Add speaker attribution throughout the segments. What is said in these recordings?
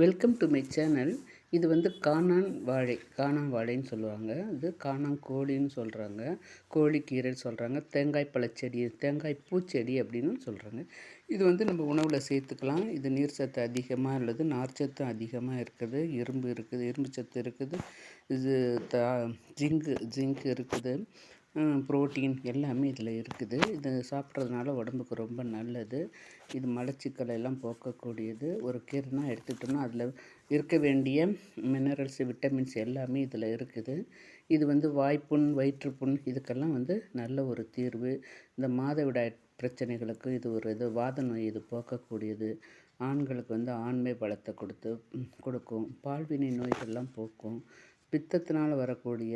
Speaker 1: Welcome to my channel இது வந்து காணான் வாழை காணான் வாழைன்னு சொல்லுவாங்க. இது காணான் கோழின்னு சொல்கிறாங்க கோழிக்கீரைன்னு சொல்கிறாங்க தேங்காய் பழச்செடி தேங்காய் பூச்செடி அப்படின்னு சொல்கிறாங்க இது வந்து நம்ம உணவில் சேர்த்துக்கலாம். இது நீர் சத்து அதிகமாக உள்ளது நார்ச்சத்து அதிகமாக இருக்குது. இரும்பு இருக்குது இரும்பு சத்து இருக்குது. இது த ஜிங்கு ஜிங்க் இருக்குது. ப்ரோட்டீன் எல்லாமே இதில் இருக்குது. இது சாப்பிட்றதுனால உடம்புக்கு ரொம்ப நல்லது. இது மலச்சிக்கலை எல்லாம் போக்கக்கூடியது. ஒரு கீரைனா எடுத்துக்கிட்டோம்னா அதில் இருக்க வேண்டிய மினரல்ஸ் விட்டமின்ஸ் எல்லாமே இதில் இருக்குது. இது வந்து வாய்ப்புண் வயிற்றுப்புண் இதுக்கெல்லாம் வந்து நல்ல ஒரு தீர்வு. இந்த மாதவிடாய் பிரச்சனைகளுக்கு இது ஒரு இது வாத நோய் இது போக்கக்கூடியது. ஆண்களுக்கு வந்து ஆண்மை பலத்தை கொடுத்து கொடுக்கும். பால்வினை நோய்கள்லாம் போக்கும். பித்தத்தினால் வரக்கூடிய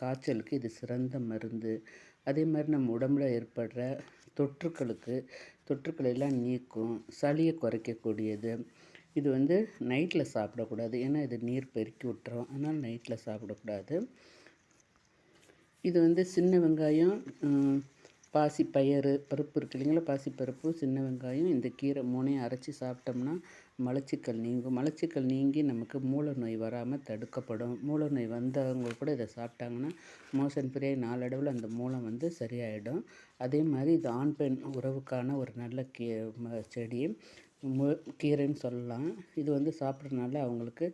Speaker 1: காய்ச்சலுக்கு இது சிறந்த மருந்து. அதே மாதிரி நம்ம உடம்புல ஏற்படுற தொற்றுக்களுக்கு தொற்றுக்களை எல்லாம் நீக்கும் சளியை குறைக்கக்கூடியது. இது வந்து நைட்டில் சாப்பிடக்கூடாது. ஏன்னா இது நீர் பெருக்கி விட்டுரும். அதனால் நைட்டில் சாப்பிடக்கூடாது. இது வந்து சின்ன வெங்காயம் பாசி பயறு பருப்பு இருக்கு இல்லைங்களா? பாசி பருப்பு சின்ன வெங்காயம் இந்த கீரை மூணையும் அரைச்சி சாப்பிட்டோம்னா மலச்சிக்கல் நீங்கும். மலச்சிக்கல் நீங்கி நமக்கு மூல நோய் வராமல் தடுக்கப்படும். மூல நோய் வந்தவங்க கூட இதை சாப்பிட்டாங்கன்னா மோசன் பிரியாய் நாளடைவில் அந்த மூலம் வந்து சரியாயிடும். அதே மாதிரி இது ஆண் பெண் உறவுக்கான ஒரு நல்ல கீ செடி. மு கீரைன்னு சொல்லலாம். இது வந்து சாப்பிட்றதுனால அவங்களுக்கு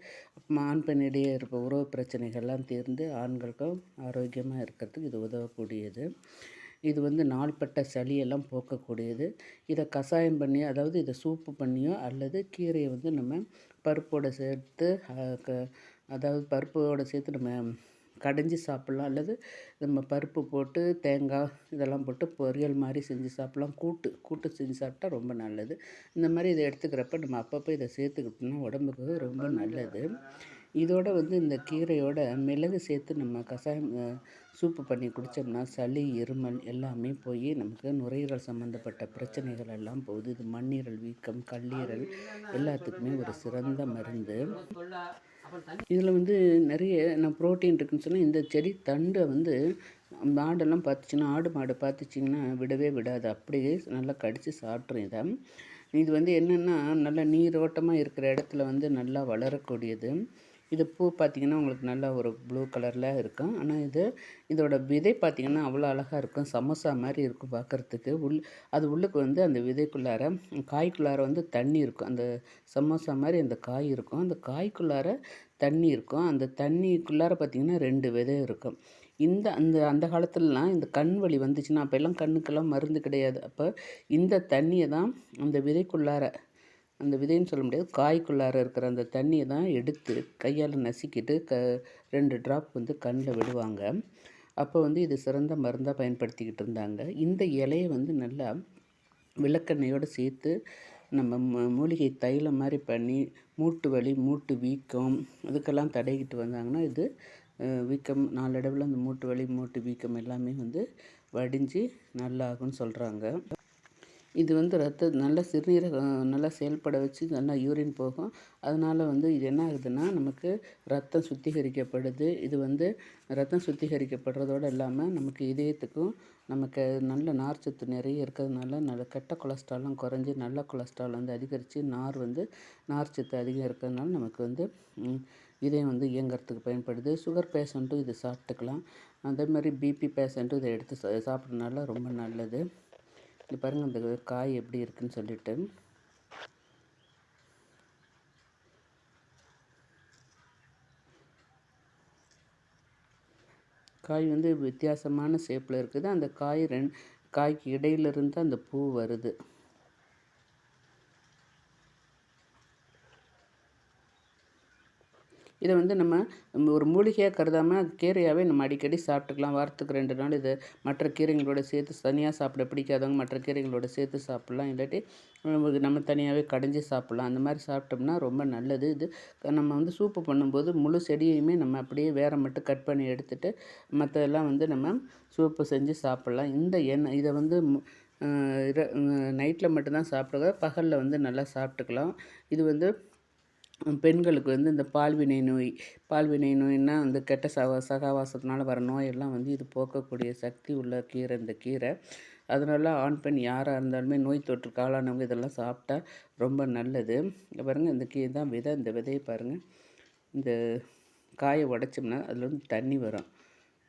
Speaker 1: ஆண் பெண் இடையே உறவு பிரச்சனைகள்லாம் தீர்ந்து ஆண்களுக்கும் ஆரோக்கியமாக இருக்கிறதுக்கு இது உதவக்கூடியது. இது வந்து நாள்பட்ட சளியெல்லாம் போக்கக்கூடியது. இதை கஷாயம் பண்ணி அதாவது இதை சூப்பு பண்ணியோ அல்லது கீரையை வந்து நம்ம பருப்போடு சேர்த்து அதாவது பருப்போடு சேர்த்து நம்ம கடைஞ்சி சாப்பிட்லாம். அல்லது நம்ம பருப்பு போட்டு தேங்காய் இதெல்லாம் போட்டு பொரியல் மாதிரி செஞ்சு சாப்பிட்லாம். கூட்டு கூட்டு செஞ்சு சாப்பிட்டா ரொம்ப நல்லது. இந்த மாதிரி இதை எடுத்துக்கிறப்ப நம்ம அப்பப்போ இதை சேர்த்துக்கிட்டோம்னா உடம்புக்கு ரொம்ப நல்லது. இதோட வந்து இந்த கீரையோட மிளகு சேர்த்து நம்ம கஷாயம் சூப்பு பண்ணி குடித்தோம்னா சளி இருமல் எல்லாமே போய் நமக்கு நுரையீரல் சம்மந்தப்பட்ட பிரச்சனைகள் எல்லாம் போகுது. இது மண்ணீரல் வீக்கம் கல்லீரல் எல்லாத்துக்குமே ஒரு சிறந்த மருந்து. இதில் வந்து நிறைய நான் ப்ரோட்டீன் இருக்குன்னு சொன்னால் இந்த செடி தண்டை வந்து மாடெல்லாம் பார்த்துச்சின்னா ஆடு மாடு பார்த்துச்சிங்கன்னா விடவே விடாது. அப்படியே நல்லா கடித்து சாப்பிட்றோம் இதை. இது வந்து என்னென்னா நல்லா நீரோட்டமாக இருக்கிற இடத்துல வந்து நல்லா வளரக்கூடியது. இது பூ பார்த்திங்கன்னா உங்களுக்கு நல்லா ஒரு ப்ளூ கலரில் இருக்கும். ஆனால் இது இதோட விதை பார்த்திங்கன்னா அவ்வளோ அழகாக இருக்கும். சமோசா மாதிரி இருக்கும் பார்க்குறதுக்கு உள் அது உள்ளுக்கு வந்து அந்த விதைக்குள்ளார காய்க்குள்ளார வந்து தண்ணி இருக்கும். அந்த சமோசா மாதிரி அந்த காய் இருக்கும். அந்த காய்க்குள்ளார தண்ணி இருக்கும். அந்த தண்ணிக்குள்ளார பார்த்திங்கன்னா ரெண்டு விதை இருக்கும். இந்த அந்த அந்த காலத்துலலாம் இந்த கண் வலி வந்துச்சுன்னா அப்போ எல்லாம் கண்ணுக்கெல்லாம் மருந்து கிடையாது. அப்போ இந்த தண்ணியை தான் அந்த விதைக்குள்ளார அந்த விதைன்னு சொல்ல முடியாது. காய்க்குள்ளார இருக்கிற அந்த தண்ணியை தான் எடுத்து கையால் நசுக்கிட்டு க ரெண்டு ட்ராப் வந்து கண்ணில் விடுவாங்க. அப்போ வந்து இது சிறந்த மருந்தாக பயன்படுத்திக்கிட்டு இருந்தாங்க. இந்த இலையை வந்து நல்லா விளக்கெண்ணையோடு சேர்த்து நம்ம மூலிகை தைலம் மாதிரி பண்ணி மூட்டு வலி மூட்டு வீக்கம் இதுக்கெல்லாம் தடைக்கிட்டு வந்தாங்கன்னா இது வீக்கம் நாளடைவில் அந்த மூட்டு வலி மூட்டு வீக்கம் எல்லாமே வந்து வடிஞ்சு நல்லாகும்னு சொல்கிறாங்க இது வந்து ரத்த நல்ல சிறுநீரகம் நல்லா செயல்பட வச்சு நல்லா யூரின் போகும். அதனால் வந்து இது என்ன ஆகுதுன்னா நமக்கு ரத்தம் சுத்திகரிக்கப்படுது. இது வந்து ரத்தம் சுத்திகரிக்கப்படுறதோடு இல்லாமல் நமக்கு இதயத்துக்கும் நமக்கு நல்ல நார்ச்சத்து நிறைய இருக்கிறதுனால நல்ல கெட்ட கொலஸ்ட்ராலும் குறைஞ்சி நல்ல கொலஸ்ட்ரால் வந்து அதிகரித்து நார் வந்து நார்ச்சத்து அதிகம் இருக்கிறதுனால நமக்கு வந்து இதயம் வந்து இயங்கிறதுக்கு பயன்படுது. சுகர் பேஷண்ட்டும் இது சாப்பிட்டுக்கலாம். அதே மாதிரி பிபி பேஷண்ட்டும் இதை எடுத்து சாப்பிட்றதுனால ரொம்ப நல்லது. இது பாருங்கள் அந்த காய் எப்படி இருக்குன்னு சொல்லிட்டு. காய் வந்து வித்தியாசமான ஷேப்பில் இருக்குது. அந்த காய் ரெண் காய்க்கு இடையிலிருந்து அந்த பூ வருது. இதை வந்து நம்ம ஒரு மூலிகையாக கருதாமல் கீரையாகவே நம்ம அடிக்கடி சாப்பிட்டுக்கலாம். வாரத்துக்கு ரெண்டு நாள் இதை மற்ற கீரைங்களோட சேர்த்து தனியாக சாப்பிட பிடிக்காதவங்க மற்ற கீரைங்களோட சேர்த்து சாப்பிட்லாம். இல்லாட்டி நம்ம தனியாகவே கடைஞ்சி சாப்பிட்லாம். அந்த மாதிரி சாப்பிட்டோம்னா ரொம்ப நல்லது. இது நம்ம வந்து சூப்பு பண்ணும்போது முழு செடியையுமே நம்ம அப்படியே வேற மட்டும் கட் பண்ணி எடுத்துகிட்டு மற்றதெல்லாம் வந்து நம்ம சூப்பு செஞ்சு சாப்பிட்லாம். இந்த எண்ணெய் இதை வந்து நைட்டில் மட்டும்தான் சாப்பிடுங்க. பகலில் வந்து நல்லா சாப்பிட்டுக்கலாம். இது வந்து பெண்களுக்கு வந்து இந்த பால்வினை நோய் பால்வினை நோய்னால் அந்த கெட்ட சவ சகாவாசத்தினால வர நோயெல்லாம் வந்து இது போக்கக்கூடிய சக்தி உள்ள கீரை இந்த கீரை. அதனால ஆண் பெண் யாராக இருந்தாலுமே நோய் தொற்றுக்கு ஆளானவங்க இதெல்லாம் சாப்பிட்டா ரொம்ப நல்லது. பாருங்கள் இந்த கீரை தான் விதை இந்த விதையை பாருங்கள் இந்த காயை உடச்சோம்னா அதில் வந்து தண்ணி வரும்.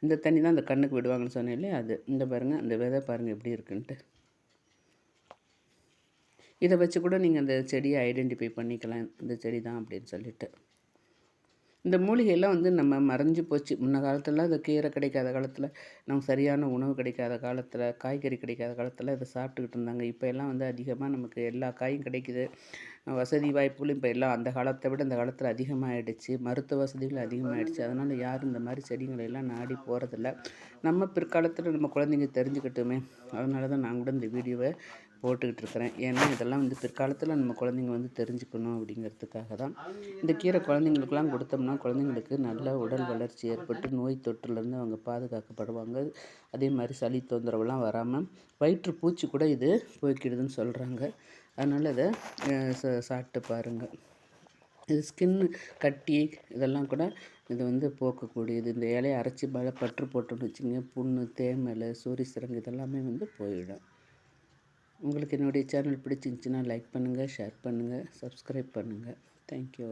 Speaker 1: இந்த தண்ணி தான் அந்த கண்ணுக்கு விடுவாங்கன்னு சொன்னேன் இல்லையா அது? இந்த பாருங்கள் அந்த விதை பாருங்கள் எப்படி இருக்குன்ட்டு. இதை வச்சு கூட நீங்கள் அந்த செடியை ஐடென்டிஃபை பண்ணிக்கலாம். இந்த செடி தான் அப்படின்னு சொல்லிட்டு. இந்த மூலிகையெல்லாம் வந்து நம்ம மறைஞ்சு போச்சு. முன்ன காலத்தில் இந்த கீரை கிடைக்காத காலத்தில் நமக்கு சரியான உணவு கிடைக்காத காலத்தில் காய்கறி கிடைக்காத காலத்தில் இதை சாப்பிட்டுக்கிட்டு இருந்தாங்க. இப்போ எல்லாம் வந்து அதிகமாக நமக்கு எல்லா காயும் கிடைக்குது. வசதி வாய்ப்புகளும் இப்போ எல்லாம் அந்த காலத்தை விட இந்த காலத்தில் அதிகமாகிடுச்சு மருத்துவ வசதிகள் அதிகமாகிடுச்சு அதனால் யாரும் இந்த மாதிரி செடிகளை எல்லாம் நாடி போகிறதில்ல நம்ம பிற்காலத்தில் நம்ம குழந்தைங்க தெரிஞ்சுக்கிட்டோமே. அதனால தான் நான் கூட இந்த வீடியோவை போட்டுக்கிட்டு இருக்கிறேன் ஏன்னா இதெல்லாம் வந்து பிற்காலத்தில் நம்ம குழந்தைங்க வந்து தெரிஞ்சுக்கணும் அப்படிங்கிறதுக்காக தான். இந்த கீரை குழந்தைங்களுக்குலாம் கொடுத்தோம்னா குழந்தைங்களுக்கு நல்ல உடல் வளர்ச்சி ஏற்பட்டு நோய் தொற்றுலேருந்து அவங்க பாதுகாக்கப்படுவாங்க. அதே மாதிரி சளி தொந்தரவுலாம் வராமல் வயிற்று பூச்சி கூட இது போய்க்கிடுதுன்னு சொல்கிறாங்க அதனால் இதை சாப்பிட்டு பாருங்கள் இது ஸ்கின்னு கட்டி இதெல்லாம் கூட இது வந்து போக்கக்கூடியது. இந்த இலையை அரைச்சி மேலே பற்று போட்டோன்னு வச்சுங்க புண்ணு தேமல் சூரிய சிறங்கு இதெல்லாமே வந்து போயிடும். உங்களுக்கு என்னுடைய சேனல் பிடிச்சிருந்துச்சின்னா லைக் பண்ணுங்கள் ஷேர் பண்ணுங்கள் சப்ஸ்கிரைப் பண்ணுங்கள் தேங்க்யூ